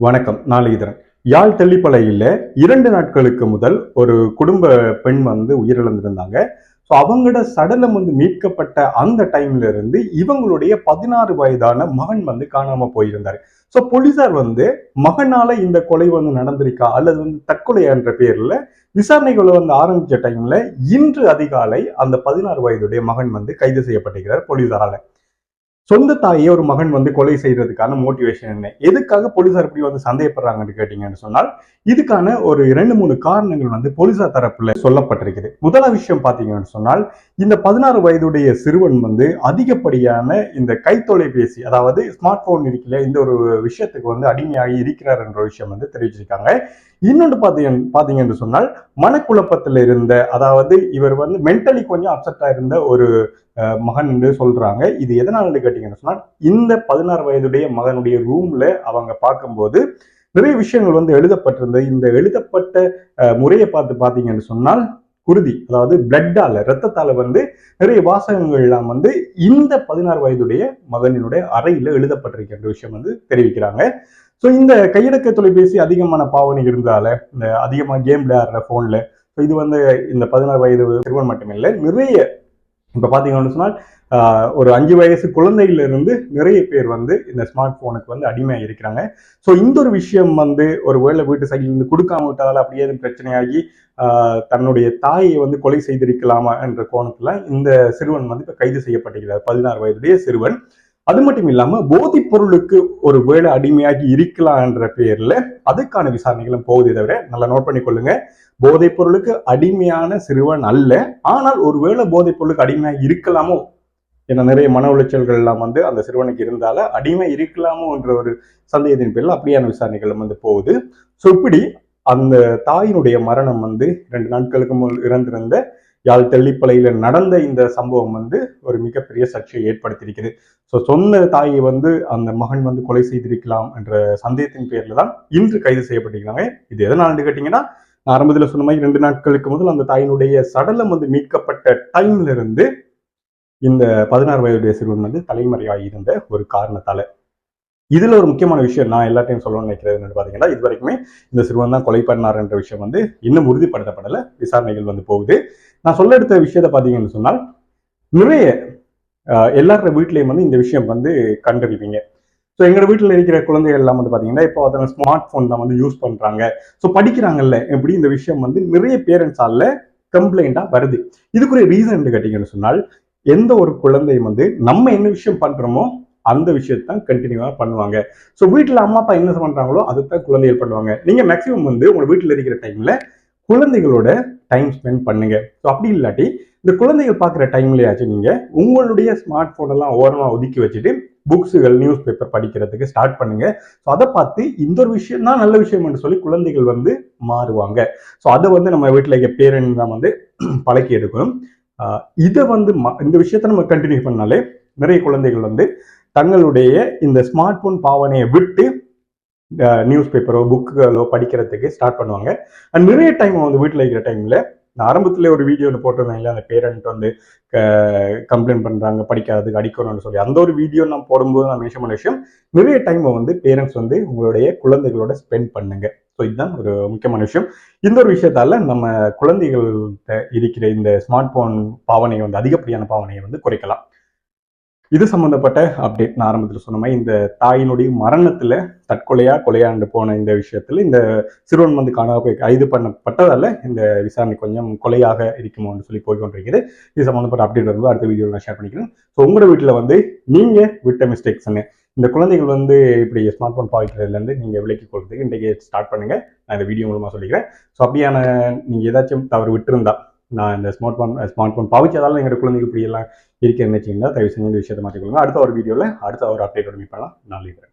வணக்கம் நாளிதரன் யாழ் தெல்லிப்பளையில இரண்டு நாட்களுக்கு முதல் ஒரு குடும்ப பெண் வந்து உயிரிழந்திருந்தாங்க. ஸோ அவங்களோட சடலம் வந்து மீட்கப்பட்ட அந்த டைம்ல இருந்து இவங்களுடைய பதினாறு வயதான மகன் வந்து காணாம போயிருந்தாரு. ஸோ போலீசார் வந்து மகனால இந்த கொலை வந்து நடந்திருக்கா? அல்லது வந்து தற்கொலை என்ற பேர்ல விசாரணைகளை வந்து ஆரம்பிச்ச டைம்ல இன்று அதிகாலை அந்த பதினாறு வயதுடைய மகன் வந்து கைது செய்யப்பட்டிருக்கிறார் போலீசாரால. சொந்த தாயை ஒரு மகன் வந்து கொலை செய்யறதுக்கான மோட்டிவேஷன் என்ன? எதுக்காக போலீசார் இப்படி வந்து சந்தேகப்படுறாங்கன்னு கேட்டீங்கன்னு சொன்னால் இதுக்கான ஒரு இரண்டு மூணு காரணங்கள் வந்து போலீசார் தரப்புல சொல்லப்பட்டிருக்குது. முதல விஷயம் பாத்தீங்கன்னு சொன்னால் இந்த பதினாறு வயதுடைய சிறுவன் வந்து அதிகப்படியான இந்த கைத்தொலைபேசி அதாவது ஸ்மார்ட் போன் இருக்கல இந்த ஒரு விஷயத்துக்கு வந்து அடிமையாகி இருக்கிறார் என்ற ஒரு விஷயம் வந்து தெரிவிச்சிருக்காங்க. இன்னொன்று பார்த்தீங்க பார்த்தீங்க என்று சொன்னால் மனக்குழப்பத்தில் இருந்த அதாவது இவர் வந்து மென்டலி கொஞ்சம் அப்செட்டாக இருந்த ஒரு அஹ், மகன் என்று சொல்றாங்க. இது எதனால கேட்டிங்கன்னு சொன்னால் இந்த பதினாறு வயதுடைய மகனுடைய ரூம்ல அவங்க பார்க்கும்போது நிறைய விஷயங்கள் வந்து எழுதப்பட்டிருந்தது. இந்த எழுதப்பட்ட முறையை பார்த்து பார்த்தீங்கன்னு சொன்னால் குருதி அதாவது பிளட்டால ரத்தத்தால வந்து நிறைய வாசகங்கள் எல்லாம் வந்து இந்த பதினாறு வயதுடைய மகனினுடைய அறையில எழுதப்பட்டிருக்கின்ற விஷயம் வந்து தெரிவிக்கிறாங்க. ஸோ இந்த கையடக்க தொலைபேசி அதிகமான பாவனை இருந்தால இந்த அதிகமாக கேம் விளையாடுற ஃபோனில் ஸோ இது வந்து இந்த பதினாறு வயது சிறுவன் மட்டுமில்லை நிறைய இப்போ பார்த்தீங்கன்னு சொன்னால் ஒரு அஞ்சு வயசு குழந்தையிலிருந்து நிறைய பேர் வந்து இந்த ஸ்மார்ட் ஃபோனுக்கு வந்து அடிமையாக இருக்கிறாங்க. ஸோ இந்த ஒரு விஷயம் வந்து ஒரு வேலை வீட்டு சைடில் இருந்து கொடுக்காம விட்டதால அப்படியே எதுவும் பிரச்சனையாகி தன்னுடைய தாயை வந்து கொலை செய்திருக்கலாமா என்ற கோணத்தில் இந்த சிறுவன் வந்து இப்போ கைது செய்யப்பட்டிருக்கிறார் பதினாறு வயதுடைய சிறுவன். அது மட்டும் இல்லாம போதைப் பொருளுக்கு ஒரு வேலை அடிமையாகி இருக்கலாம் என்ற பேர்ல அதுக்கான விசாரணைகளும் போகுதே தவிர நல்லா நோட் பண்ணிக்கொள்ளுங்க. போதைப் பொருளுக்கு அடிமையான சிறுவன் அல்ல. ஆனால் ஒருவேளை போதைப் பொருளுக்கு அடிமையாக இருக்கலாமோ? ஏன்னா நிறைய மன உளைச்சல்கள் எல்லாம் வந்து அந்த சிறுவனுக்கு இருந்தால அடிமை இருக்கலாமோ என்ற ஒரு சந்தேகத்தின் பேரில் அப்படியான விசாரணைகளும் வந்து போகுது. ஸோ இப்படி அந்த தாயினுடைய மரணம் வந்து ரெண்டு நாட்களுக்கு முன் இறந்திருந்த யாழ் தெல்லிப்பளையில நடந்த இந்த சம்பவம் வந்து ஒரு மிகப்பெரிய சர்ச்சையை ஏற்படுத்தியிருக்குது ஸோ சொந்த தாயை வந்து அந்த மகன் வந்து கொலை செய்திருக்கலாம் என்ற சந்தேகத்தின் பேர்ல தான் இன்று கைது செய்யப்பட்டிருக்காங்க இது எதனால்னு கேட்டீங்கன்னா நான் ஆரம்பத்தில் சொன்ன மாதிரி ரெண்டு நாட்களுக்கு முதல் அந்த தாயினுடைய சடலம் வந்து மீட்கப்பட்ட டைம்ல இருந்து இந்த பதினாறு வயதுடைய சிறுவன் வந்து தலைமறையாகி இருந்த ஒரு காரணத்தால. இதுல ஒரு முக்கியமான விஷயம் நான் எல்லாத்தையும் சொல்லணும்னு நினைக்கிறது பாத்தீங்கன்னா இது வரைக்குமே இந்த சிறுவன் தான் கொலை பண்ணார் என்ற விஷயம் வந்து இன்னும் உறுதிப்படுத்தப்படல. விசாரணைகள் வந்து போகுது. நான் சொல்ல எடுத்த விஷயத்தை பார்த்தீங்கன்னு சொன்னால் நிறைய எல்லாரோட வீட்லயும் வந்து இந்த விஷயம் வந்து கண்டுபிடிப்பீங்க. ஸோ எங்களோட வீட்டில் இருக்கிற குழந்தைகள் எல்லாம் வந்து பார்த்தீங்கன்னா இப்போ அதனால் ஸ்மார்ட் ஃபோன் தான் வந்து யூஸ் பண்ணுறாங்க ஸோ படிக்கிறாங்கல்ல எப்படி இந்த விஷயம் வந்து நிறைய பேரண்ட்ஸால கம்ப்ளைண்டாக வருது. இதுக்குரிய ரீசன் கேட்டிங்கன்னு சொன்னால் எந்த ஒரு குழந்தையும் வந்து நம்ம என்ன விஷயம் பண்ணுறோமோ அந்த விஷயத்தை தான் கண்டினியூவாக பண்ணுவாங்க. ஸோ வீட்டில் அம்மா அப்பா என்ன பண்ணுறாங்களோ அதுதான் குழந்தைகள் பண்ணுவாங்க. நீங்கள் மேக்ஸிமம் வந்து உங்கள் வீட்டில் இருக்கிற டைமில் குழந்தைகளோட டைம் ஸ்பெண்ட் பண்ணுங்க. ஸோ அப்படி இல்லாட்டி இந்த குழந்தைகள் பார்க்குற டைம்லயாச்சும் நீங்கள் உங்களுடைய ஸ்மார்ட் ஃபோனெல்லாம் ஓரமாக ஒதுக்கி வச்சுட்டு புக்ஸுகள் நியூஸ் பேப்பர் படிக்கிறதுக்கு ஸ்டார்ட் பண்ணுங்க. ஸோ அதை பார்த்து இந்த ஒரு விஷயம் தான் நல்ல விஷயம்னு சொல்லி குழந்தைகள் வந்து மாறுவாங்க. ஸோ அதை வந்து நம்ம வீட்டில் இருக்க பேரண்ட் தான் வந்து பழக்கி எடுக்கணும். இதை வந்து இந்த விஷயத்தை நம்ம கண்டினியூ பண்ணாலே நிறைய குழந்தைகள் வந்து தங்களுடைய இந்த ஸ்மார்ட் ஃபோன் பாவனையை விட்டு நியூஸ் பேப்பரோ புக்குகளோ படிக்கிறதுக்கு ஸ்டார்ட் பண்ணுவாங்க. அண்ட் நிறைய டைம் வந்து வீட்டில் இருக்கிற டைமில் நான் ஆரம்பத்தில் ஒரு வீடியோ ஒன்று போட்டிருந்தேன் இல்லை அந்த பேரண்ட் வந்து கம்ப்ளைண்ட் பண்ணுறாங்க படிக்காததுக்கு அடிக்கணும்னு சொல்லி அந்த ஒரு வீடியோ நான் போடும்போது நான் மென்ஷன் பண்ண விஷயம் நிறைய டைமை வந்து பேரண்ட்ஸ் வந்து உங்களுடைய குழந்தைகளோட ஸ்பெண்ட் பண்ணுங்க. ஸோ இதுதான் ஒரு முக்கியமான விஷயம். இந்த ஒரு விஷயத்தால நம்ம குழந்தைகள்கிட்ட இருக்கிற இந்த ஸ்மார்ட் போன் பாவனையை வந்து அதிகப்படியான பாவனையை வந்து குறைக்கலாம். இது சம்பந்தப்பட்ட அப்டேட் நான் ஆரம்பத்தில் சொன்ன மாதிரி இந்த தாயினுடைய மரணத்துல தற்கொலையா கொலையாண்டு போன இந்த விஷயத்துல இந்த சிறுவன் வந்து காணாம போய் கைது பண்ணப்பட்டதால இந்த விசாரணை கொஞ்சம் கொலையாக இருக்குமோன்னு சொல்லி போய் கொண்டிருக்கிறது இது சம்பந்தப்பட்ட அப்டேட் வந்து அடுத்த வீடியோ நான் ஷேர் பண்ணிக்கிறேன். ஸோ உங்களோட வீட்டில் வந்து நீங்க விட்ட மிஸ்டேக்ஸ் இந்த குழந்தைகள் வந்து இப்படி ஸ்மார்ட் ஃபோன் பாவிக்கிறதுலேருந்து நீங்கள் விலக்கிக் கொள்றதுக்கு இன்றைக்கு ஸ்டார்ட் பண்ணுங்க. நான் இந்த வீடியோ மூலமாக சொல்லிக்கிறேன். ஸோ அப்படியான நீங்கள் ஏதாச்சும் தவறு விட்டுருந்தா நான் இந்த ஸ்மார்ட் ஃபோன் ஸ்மார்ட் ஃபோன் பாவிச்சதால எங்களோட குழந்தைகள் இப்படி எல்லாம் இருக்குன்னு வச்சிங்கன்னா தயவு செஞ்சு இந்த விஷயத்தை மாற்றிக்கொள்ளுங்க. அடுத்த ஒரு வீடியோவில் அடுத்த ஒரு அப்டேட்டோட மீட் பண்ணலாம். நான் லீவுறேன்